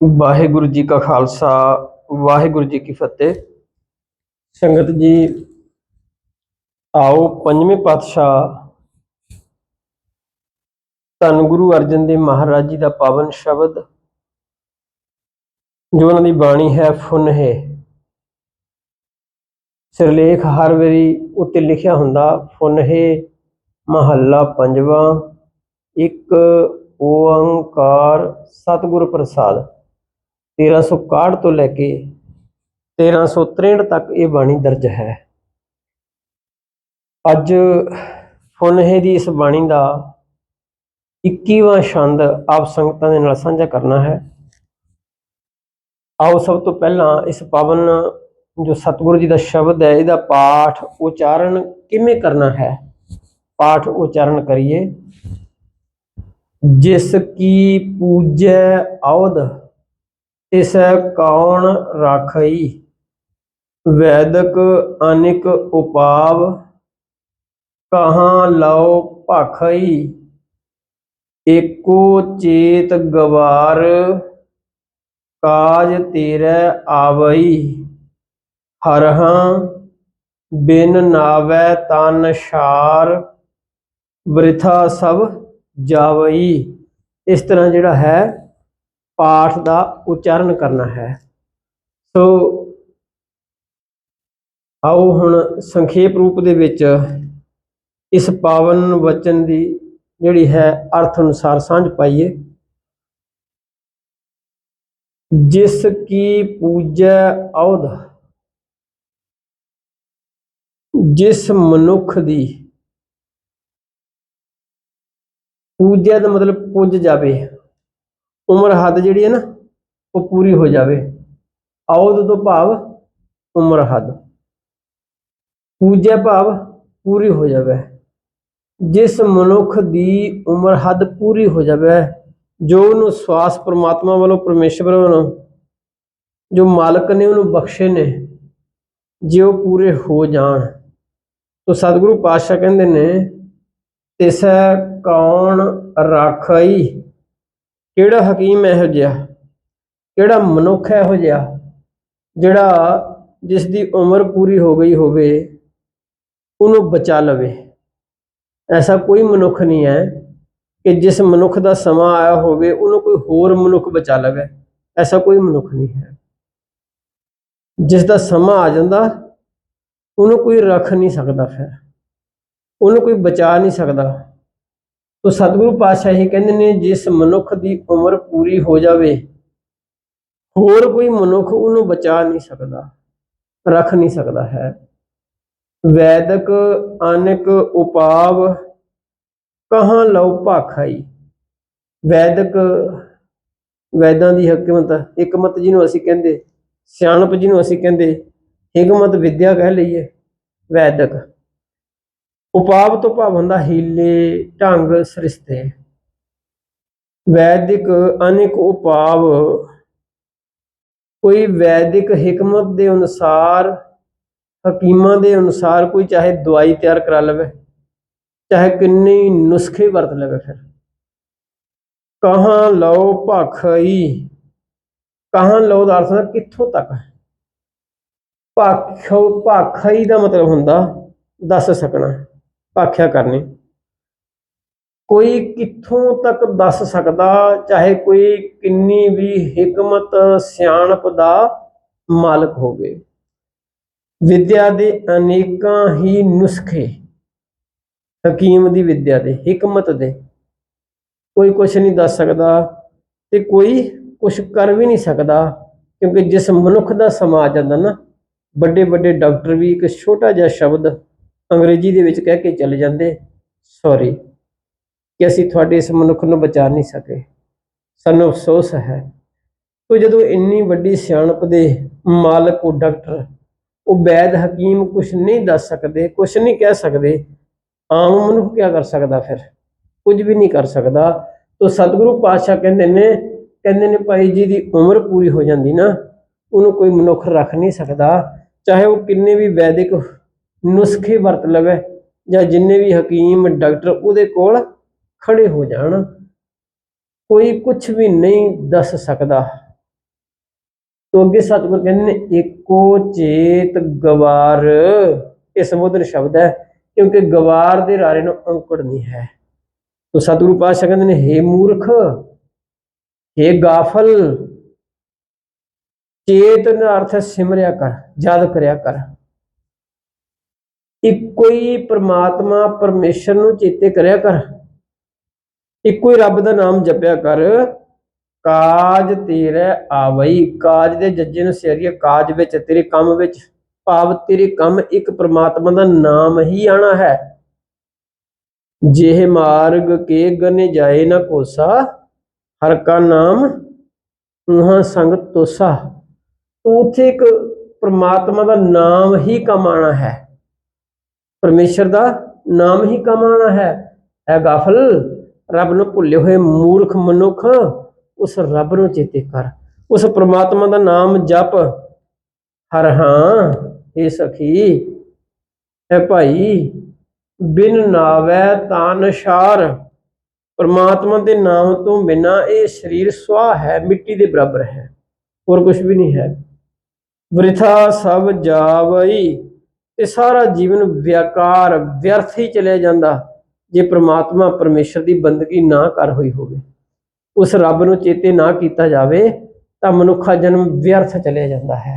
ਵਾਹਿਗੁਰੂ ਜੀ ਕਾ ਖਾਲਸਾ, ਵਾਹਿਗੁਰੂ ਜੀ ਕੀ ਫਤਿਹ। ਸੰਗਤ ਜੀ, ਆਓ ਪੰਜਵੇਂ ਪਾਤਸ਼ਾਹ ਧੰਨ ਗੁਰੂ ਅਰਜਨ ਦੇਵ ਮਹਾਰਾਜ ਜੀ ਦਾ ਪਾਵਨ ਸ਼ਬਦ, ਜੋ ਉਹਨਾਂ ਦੀ ਬਾਣੀ ਹੈ ਫੁਨਹੇ ਸਿਰਲੇਖ ਹਰ ਵਾਰੀ ਉੱਤੇ ਲਿਖਿਆ ਹੁੰਦਾ ਫੁਨਹੇ ਮਹੱਲਾ ਪੰਜਵਾਂ, ਇੱਕ ਓੰਕਾਰ ਸਤਿਗੁਰ ਪ੍ਰਸਾਦ। 1361 ਤੋਂ ਲੈ ਕੇ 1363 ਤੱਕ ਇਹ ਬਾਣੀ ਦਰਜ ਹੈ। ਅੱਜ ਫੁਨਹੇ ਦੀ ਇਸ ਬਾਣੀ ਦਾ 21ਵਾਂ ਛੰਦ ਆਪ ਸੰਗਤਾਂ ਦੇ ਨਾਲ ਸਾਂਝਾ ਕਰਨਾ ਹੈ। ਆਓ ਸਭ ਤੋਂ ਪਹਿਲਾਂ ਇਸ ਪਾਵਨ ਜੋ ਸਤਿਗੁਰੂ ਜੀ ਦਾ ਸ਼ਬਦ ਹੈ, ਇਹਦਾ ਪਾਠ ਉਚਾਰਨ ਕਿਵੇਂ ਕਰਨਾ ਹੈ? ਪਾਠ ਉਚਾਰਨ ਕਰੀਏ। ਜਿਸ ਕੀ ਪੂਜੈ ਔਧ ਤਿਸੈ ਕੌਣ ਰਾਖਈ? ਵੈਦਕ ਅਨਿਕ ਉਪਾਵ ਕਹਾਂ ਲਓ ਭਾਖਈ? ਏਕੋ ਚੇਤ ਗਵਾਰ ਕਾਜ ਤੇਰੇ ਆਵਈ। ਹਰਹਾਂ ਬਿਨ ਨਾਵੈ ਤਨ ਸ਼ਾਰ ਬ੍ਰਿਥਾ ਸਭ ਜਾਵਈ। ਇਸ ਤਰ੍ਹਾਂ ਜਿਹੜਾ ਹੈ ਪਾਠ ਦਾ ਉਚਾਰਨ ਕਰਨਾ ਹੈ। ਸੋ ਆਓ ਹੁਣ ਸੰਖੇਪ ਰੂਪ ਦੇ ਵਿੱਚ ਇਸ ਪਾਵਨ ਵਚਨ ਦੀ ਜਿਹੜੀ ਹੈ ਅਰਥ ਅਨੁਸਾਰ ਸਾਂਝ ਪਾਈਏ। ਜਿਸ ਕੀ ਪੂਜੈ ਔਧ, ਜਿਸ ਮਨੁੱਖ ਦੀ ਪੂਜਾ ਦਾ ਮਤਲਬ ਪੁੱਜ ਜਾਵੇ। ਉਮਰ ਹੱਦ ਜਿਹੜੀ ਹੈ ਨਾ, ਉਹ ਪੂਰੀ ਹੋ ਜਾਵੇ। ਔਦ ਤੋਂ ਭਾਵ ਉਮਰ ਹੱਦ। ਪੂਜਿਆ ਭਾਵ ਪੂਰੀ ਹੋ ਜਾਵੇ। ਜਿਸ ਮਨੁੱਖ ਦੀ ਉਮਰ ਹੱਦ ਪੂਰੀ ਹੋ ਜਾਵੇ, ਜੋ ਉਹਨੂੰ ਸਵਾਸ ਪ੍ਰਮਾਤਮਾ ਵੱਲੋਂ, ਪਰਮੇਸ਼ਵਰ ਵੱਲੋਂ, ਜੋ ਮਾਲਕ ਨੇ ਉਹਨੂੰ ਬਖਸ਼ੇ ਨੇ, ਜੇ ਉਹ ਪੂਰੇ ਹੋ ਜਾਣ। ਤੋ ਸਤਿਗੁਰੂ ਪਾਤਸ਼ਾਹ ਕਹਿੰਦੇ ਨੇ, ਤਿਸੈ ਕੌਣ ਰਾਖਈ ਕਿਹੜਾ ਹਕੀਮ ਇਹੋ ਜਿਹਾ? ਕਿਹੜਾ ਮਨੁੱਖ ਇਹੋ ਜਿਹਾ? ਜਿਹੜਾ ਜਿਸ ਦੀ ਉਮਰ ਪੂਰੀ ਹੋ ਗਈ ਹੋਵੇ, ਉਹਨੂੰ ਬਚਾ ਲਵੇ। ਐਸਾ ਕੋਈ ਮਨੁੱਖ ਨਹੀਂ ਹੈ ਕਿ ਜਿਸ ਮਨੁੱਖ ਦਾ ਸਮਾਂ ਆਇਆ ਹੋਵੇ, ਉਹਨੂੰ ਕੋਈ ਹੋਰ ਮਨੁੱਖ ਬਚਾ ਲਵੇ। ਐਸਾ ਕੋਈ ਮਨੁੱਖ ਨਹੀਂ ਹੈ। ਜਿਸ ਦਾ ਸਮਾਂ ਆ ਜਾਂਦਾ, ਉਹਨੂੰ ਕੋਈ ਰੱਖ ਨਹੀਂ ਸਕਦਾ ਫਿਰ। ਉਹਨੂੰ ਕੋਈ ਬਚਾ ਨਹੀਂ ਸਕਦਾ। ਤੋ ਸਤਿਗੁਰੂ ਪਾਤਸ਼ਾਹ ਇਹ ਕਹਿੰਦੇ ਨੇ, ਜਿਸ ਮਨੁੱਖ ਦੀ ਉਮਰ ਪੂਰੀ ਹੋ ਜਾਵੇ, ਹੋਰ ਕੋਈ ਮਨੁੱਖ ਉਹਨੂੰ ਬਚਾ ਨਹੀਂ ਸਕਦਾ, ਰੱਖ ਨਹੀਂ ਸਕਦਾ ਹੈ। ਵੈਦਕ, ਅਨੇਕ, ਉਪਾਵ, ਕਹਾਂ ਲਉ ਭਾਖਾਈ। ਵੈਦਿਕ, ਵੈਦਾਂ ਦੀ ਹਕਮਤ ਹਕਮਤ ਜਿਹਨੂੰ ਅਸੀਂ ਕਹਿੰਦੇ, ਸਿਆਣਪ ਜਿਹਨੂੰ ਅਸੀਂ ਕਹਿੰਦੇ, ਹਕਮਤ ਵਿਦਿਆ ਕਹਿ ਲਈਏ, ਵੈਦਕ। ਉਪਾਵ ਤੋਂ ਭਾਵ ਹੁੰਦਾ ਹੀਲੇ ਢੰਗ ਸ੍ਰਿਸ਼ਤੇ ਵੈਦਿਕ ਅਨੇਕ ਉਪਾਵ ਕੋਈ ਵੈਦਿਕ ਹਕਮਤ ਦੇ ਅਨੁਸਾਰ, ਹਕੀਮਾਂ ਦੇ ਅਨੁਸਾਰ ਕੋਈ ਚਾਹੇ ਦਵਾਈ ਤਿਆਰ ਕਰਾ ਲਵੇ, ਚਾਹੇ ਕਿੰਨੇ ਨੁਸਖੇ ਵਰਤ ਲਵੇ ਫਿਰ। ਕਹਾਂ ਲਓ ਭਖਈ, ਕਹਾਂ ਲਓ ਦਾ ਅਰਥ ਕਿੱਥੋਂ ਤੱਕ ਭਾਖੋ ਭਾਖਈ ਦਾ ਮਤਲਬ ਹੁੰਦਾ ਦੱਸ ਸਕਣਾ। ਭਾਖਿਆ ਕਰਨੀ। ਕੋਈ ਕਿੱਥੋਂ ਤੱਕ ਦੱਸ ਸਕਦਾ, ਚਾਹੇ ਕੋਈ ਕਿੰਨੀ ਵੀ ਹਕਮਤ, ਸਿਆਣਪ ਦਾ ਮਾਲਕ ਹੋਵੇ। ਵਿਦਿਆ ਦੇ ਅਨੇਕਾਂ ਹੀ ਨੁਸਖੇ, ਹਕੀਮ ਦੀ ਵਿਦਿਆ ਦੇ, ਹਕਮਤ ਦੇ। ਕੋਈ ਕੁਝ ਨਹੀਂ ਦੱਸ ਸਕਦਾ ਤੇ ਕੋਈ ਕੁਝ ਕਰ ਵੀ ਨਹੀਂ ਸਕਦਾ, ਕਿਉਂਕਿ ਜਿਸ ਮਨੁੱਖ ਦਾ ਸਮਾਜ ਜਾਂਦਾ ਨਾ ਵੱਡੇ ਵੱਡੇ ਡਾਕਟਰ ਵੀ ਇੱਕ ਛੋਟਾ ਜਿਹਾ ਸ਼ਬਦ ਅੰਗਰੇਜ਼ੀ ਦੇ ਵਿੱਚ ਕਹਿ ਕੇ ਚਲੇ ਜਾਂਦੇ ਸੌਰੀ ਕਿ ਅਸੀਂ ਤੁਹਾਡੇ ਇਸ ਮਨੁੱਖ ਨੂੰ ਬਚਾ ਨਹੀਂ ਸਕੇ। ਸਾਨੂੰ ਅਫਸੋਸ ਹੈ ਤੋ ਜਦੋਂ ਇੰਨੀ ਵੱਡੀ ਸਿਆਣਪ ਦੇ ਮਾਲਕ ਉਹ ਡਾਕਟਰ, ਉਹ ਵੈਦ ਹਕੀਮ ਕੁਝ ਨਹੀਂ ਦੱਸ ਸਕਦੇ ਕੁਝ ਨਹੀਂ ਕਹਿ ਸਕਦੇ, ਆਮ ਮਨੁੱਖ ਕੀ ਕਰ ਸਕਦਾ ਫਿਰ? ਕੁਝ ਵੀ ਨਹੀਂ ਕਰ ਸਕਦਾ। ਤੋ ਸਤਿਗੁਰੂ ਪਾਤਸ਼ਾਹ ਕਹਿੰਦੇ ਨੇ ਕਹਿੰਦੇ ਨੇ ਭਾਈ ਜੀ ਦੀ ਉਮਰ ਪੂਰੀ ਹੋ ਜਾਂਦੀ ਨਾ, ਉਹਨੂੰ ਕੋਈ ਮਨੁੱਖ ਰੱਖ ਨਹੀਂ ਸਕਦਾ। ਚਾਹੇ ਉਹ ਕਿੰਨੇ ਵੀ ਵੈਦਿਕ ਨੁਸਖੇ ਵਰਤ ਲਵੇ ਜਾਂ ਜਿੰਨੇ ਵੀ ਹਕੀਮ ਡਾਕਟਰ ਉਹਦੇ ਕੋਲ ਖੜੇ ਹੋ ਜਾਣ, ਕੋਈ ਕੁਝ ਵੀ ਨਹੀਂ ਦੱਸ ਸਕਦਾ। ਤੋਂ ਅੱਗੇ ਸਤਿਗੁਰ ਕਹਿੰਦੇ ਨੇ ਏਕੋ ਚੇਤ ਗਵਾਰ ਇਹ ਸੰਬੋਧਨ ਸ਼ਬਦ ਹੈ, ਕਿਉਂਕਿ ਗਵਾਰ ਦੇ ਰਾਰੇ ਨੂੰ ਅੰਕੜ ਨਹੀਂ ਹੈ। ਤੋ ਸਤਿਗੁਰੂ ਪਾਤਸ਼ਾਹ ਕਹਿੰਦੇ ਨੇ, ਹੇ ਮੂਰਖ, ਹੇ ਗਾਫਲ ਚੇਤਨ ਅਰਥ ਸਿਮਰਿਆ ਕਰ, ਯਾਦ ਕਰਿਆ ਕਰ। ਇੱਕੋ ਹੀ ਪ੍ਰਮਾਤਮਾ ਪਰਮੇਸ਼ਰ ਨੂੰ ਚੇਤੇ ਕਰਿਆ ਕਰ। ਇੱਕੋ ਹੀ ਰੱਬ ਦਾ ਨਾਮ ਜਪਿਆ ਕਰ। ਕਾਜ ਤੇਰੇ ਆਵਈ। ਕਾਜ ਦੇ ਜੱਜੇ ਨੂੰ ਸਿਆਰੀਏ, ਕਾਜ ਵਿੱਚ, ਤੇਰੇ ਕੰਮ ਵਿੱਚ। ਭਾਵ ਤੇਰੇ ਕੰਮ ਇੱਕ ਪ੍ਰਮਾਤਮਾ ਦਾ ਨਾਮ ਹੀ ਆਣਾ ਹੈ। ਜਿਹੇ ਮਾਰਗ ਕੇ ਗਨੇ ਜਾਏ ਨਾ ਕੋਸਾ, ਹਰ ਕਾ ਨਾਮ ਉਹਾਂ ਸੰਗ ਤੋਸਾ। ਉਥੇ ਇੱਕ ਪ੍ਰਮਾਤਮਾ ਦਾ ਨਾਮ ਹੀ ਕਮਾਣਾ ਹੈ। ਪਰਮੇਸ਼ਰ ਦਾ ਨਾਮ ਹੀ ਕਮਾਣਾ ਹੈ। ਐ ਗਾਫਲ, ਰੱਬ ਨੂੰ ਭੁੱਲੇ ਹੋਏ ਮੂਰਖ ਮਨੁੱਖ, ਉਸ ਰੱਬ ਨੂੰ ਚੇਤੇ ਕਰ। ਉਸ ਪ੍ਰਮਾਤਮਾ ਦਾ ਨਾਮ ਜਪ। ਹਰ ਹਾਂ ਇਹ ਸਖੀ ਐ ਭਾਈ, ਬਿਨ ਨਾਵੈ ਤਾਂ ਨਸ਼ਾਰ ਪ੍ਰਮਾਤਮਾ ਦੇ ਨਾਮ ਤੋਂ ਬਿਨਾ ਇਹ ਸਰੀਰ ਸੁਆਹ ਹੈ, ਮਿੱਟੀ ਦੇ ਬਰਾਬਰ ਹੈ। ਹੋਰ ਕੁਝ ਵੀ ਨਹੀਂ ਹੈ। ਵ੍ਰਿਥਾ ਸਭ ਜਾਵਈ। ਤੇ ਸਾਰਾ ਜੀਵਨ ਵਿਆਕਾਰ, ਵਿਅਰਥ ਹੀ ਚਲਿਆ ਜਾਂਦਾ ਜੇ ਪ੍ਰਮਾਤਮਾ ਪਰਮੇਸ਼ਰ ਦੀ ਬੰਦਗੀ ਨਾ ਕਰ ਹੋਈ ਹੋਵੇ। ਉਸ ਰੱਬ ਨੂੰ ਚੇਤੇ ਨਾ ਕੀਤਾ ਜਾਵੇ ਤਾਂ ਮਨੁੱਖਾ ਜਨਮ ਵਿਅਰਥ ਚਲਿਆ ਜਾਂਦਾ ਹੈ।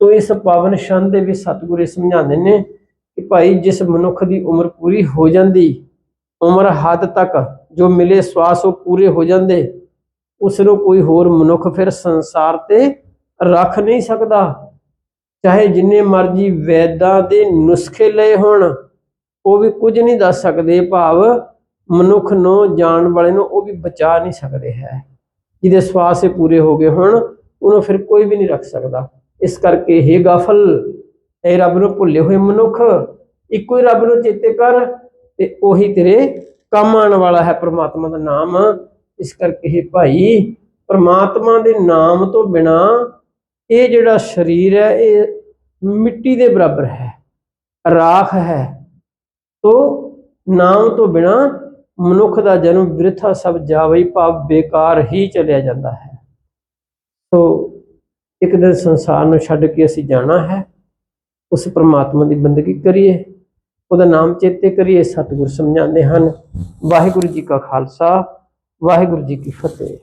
ਤੋ ਇਸ ਪਾਵਨ ਸ਼ਾਨ ਦੇ ਵਿੱਚ ਸਤਿਗੁਰੂ ਇਹ ਸਮਝਾਉਂਦੇ ਨੇ ਕਿ ਭਾਈ ਜਿਸ ਮਨੁੱਖ ਦੀ ਉਮਰ ਪੂਰੀ ਹੋ ਜਾਂਦੀ, ਉਮਰ ਹੱਦ ਤੱਕ ਜੋ ਮਿਲੇ ਸਵਾਸ ਉਹ ਪੂਰੇ ਹੋ ਜਾਂਦੇ, ਉਸ ਨੂੰ ਕੋਈ ਹੋਰ ਮਨੁੱਖ ਫਿਰ ਸੰਸਾਰ ਤੇ ਰੱਖ ਨਹੀਂ ਸਕਦਾ। ਚਾਹੇ ਜਿੰਨੇ ਮਰਜ਼ੀ ਵੈਦਾਂ ਦੇ ਨੁਸਖੇ ਲਏ ਹੋਣ, ਉਹ ਵੀ ਕੁਝ ਨਹੀਂ ਦੱਸ ਸਕਦੇ ਭਾਵ ਮਨੁੱਖ ਨੂੰ, ਜਾਣ ਵਾਲੇ ਨੂੰ ਉਹ ਵੀ ਬਚਾ ਨਹੀਂ ਸਕਦੇ ਹੈ। ਜਿਹਦੇ ਸਵਾਸ ਪੂਰੇ ਹੋ ਗਏ ਹੁਣ, ਉਹਨੂੰ ਫਿਰ ਕੋਈ ਵੀ ਨਹੀਂ ਰੱਖ ਸਕਦਾ। ਇਸ ਕਰਕੇ हे ਗਾਫਲ, ਇਹ ਰੱਬ ਨੂੰ ਭੁੱਲੇ ਹੋਏ ਮਨੁੱਖ, ਇੱਕੋ ਹੀ ਰੱਬ ਨੂੰ ਚੇਤੇ ਕਰ ਤੇ ਉਹੀ ਤੇਰੇ ਕੰਮ ਆਉਣ ਵਾਲਾ ਹੈ ਪ੍ਰਮਾਤਮਾ ਦਾ ਨਾਮ। ਇਸ ਕਰਕੇ हे ਭਾਈ, ਪ੍ਰਮਾਤਮਾ ਦੇ ਨਾਮ ਤੋਂ ਬਿਨਾ ਇਹ ਜਿਹੜਾ ਸਰੀਰ ਹੈ, ਇਹ ਮਿੱਟੀ ਦੇ ਬਰਾਬਰ ਹੈ, ਰਾਖ ਹੈ। ਤੋ ਨਾਮ ਤੋਂ ਬਿਨਾ ਮਨੁੱਖ ਦਾ ਜਨਮ ਵਿਰਥਾ ਸਭ ਜਾਵਈ ਭਾਵ ਬੇਕਾਰ ਹੀ ਚਲਿਆ ਜਾਂਦਾ ਹੈ। ਸੋ ਇੱਕ ਦਿਨ ਸੰਸਾਰ ਨੂੰ ਛੱਡ ਕੇ ਅਸੀਂ ਜਾਣਾ ਹੈ, ਉਸ ਪ੍ਰਮਾਤਮਾ ਦੀ ਬੰਦਗੀ ਕਰੀਏ, ਉਹਦਾ ਨਾਮ ਚੇਤੇ ਕਰੀਏ, ਸਤਿਗੁਰ ਸਮਝਾਉਂਦੇ ਹਨ, ਵਾਹਿਗੁਰੂ ਜੀ ਕਾ ਖਾਲਸਾ, ਵਾਹਿਗੁਰੂ ਜੀ ਕੀ ਫਤਿਹ।